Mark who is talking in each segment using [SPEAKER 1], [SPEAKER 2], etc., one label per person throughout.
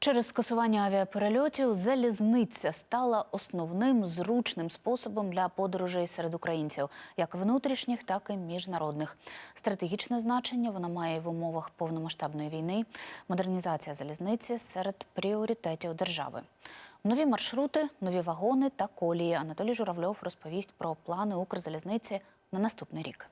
[SPEAKER 1] Через скасування авіаперельотів залізниця стала основним зручним способом для подорожей серед українців, як внутрішніх, так і міжнародних. Стратегічне значення вона має в умовах повномасштабної війни. Модернізація залізниці серед пріоритетів держави. Нові маршрути, нові вагони та колії. Анатолій Журавльов розповість про плани Укрзалізниці на наступний рік.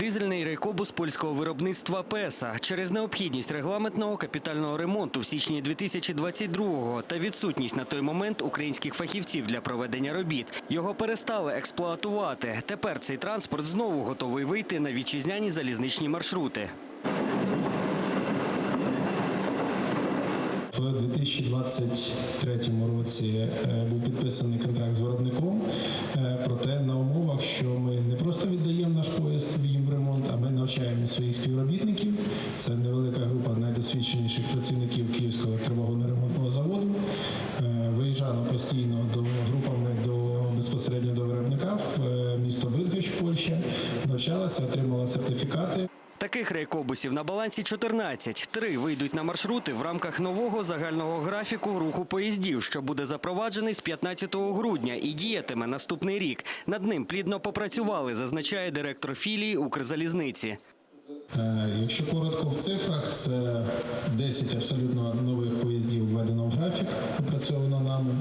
[SPEAKER 2] Дизельний рейкобус польського виробництва ПЕСА через необхідність регламентного капітального ремонту в січні 2022-го та відсутність на той момент українських фахівців для проведення робіт. Його перестали експлуатувати. Тепер цей транспорт знову готовий вийти на вітчизняні залізничні маршрути.
[SPEAKER 3] В 2023 році е, був підписаний контракт з виробником. Це невелика група найдосвідченіших працівників Київського електровагонно-ремонтного заводу. Е, Виїжджали постійно до групами до безпосередньо до виробника в е, місто Бидгич, Польща. Навчалися, отримали сертифікати.
[SPEAKER 2] Таких рейкобусів на балансі 14. Три вийдуть на маршрути в рамках нового загального графіку руху поїздів, що буде запроваджений з 15 грудня і діятиме наступний рік. Над ним плідно попрацювали, зазначає директор філії Укрзалізниці.
[SPEAKER 3] Е, Якщо коротко в цифрах, це 10 абсолютно нових поїздів введено в графік, опрацьовано нами.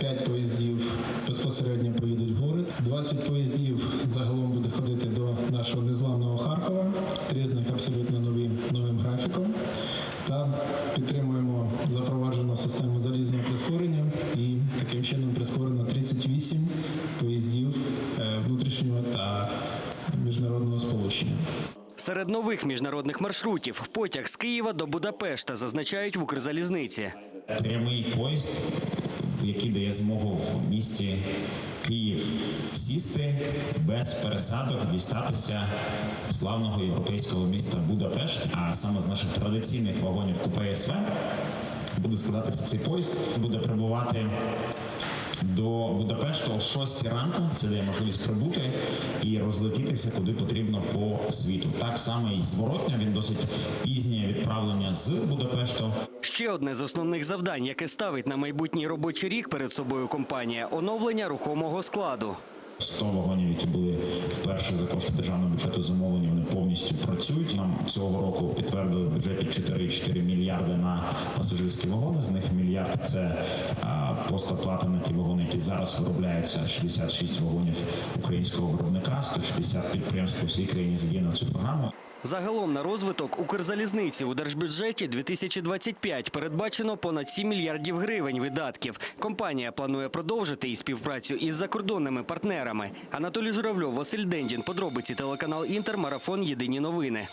[SPEAKER 3] 5 поїздів безпосередньо поїдуть в гори. 20 поїздів загалом буде ходити до нашого незламного Харкова. Три з них абсолютно нові новим графіком. Та підтримуємо запроваджену систему залізного прискорення і таким чином прискорено 38 поїздів е, внутрішнього та міжнародного сполучення.
[SPEAKER 2] Серед нових міжнародних маршрутів потяг з Києва до Будапешта зазначають в Укрзалізниці.
[SPEAKER 4] прямий поїзд, який дає змогу в місті Київ сісти без пересадок, дістатися славного європейського міста Будапешт, а саме з наших традиційних вагонів купе СВ буде складатися цей поїзд, буде прибувати. До Будапешта о 6 ранку це дає можливість прибути і розлетітися куди потрібно по світу. Так само і зворотня він досить пізнє відправлення з Будапешту
[SPEAKER 2] Ще одне з основних завдань, яке ставить на майбутній робочий рік перед собою компанія оновлення рухомого складу.
[SPEAKER 4] 100 вагонів, які були вперше за кошти державного бюджету замовлені, вони повністю працюють. Нам цього року підтвердили в бюджеті 4,4 мільярди на пасажирські вагони. З них мільярд це постоплата на ті вагони, які зараз виробляються. 66 вагонів українського виробника, 160 підприємств по всій країні задіяно цю програму.
[SPEAKER 2] Загалом на розвиток Укрзалізниці у держбюджеті 2025 передбачено понад 7 мільярдів гривень видатків. Компанія планує продовжити і співпрацю із закордонними партнерами. Анатолій Журавльов, Василь Дендін. Подробиці телеканал Інтер. Марафон. Єдині новини.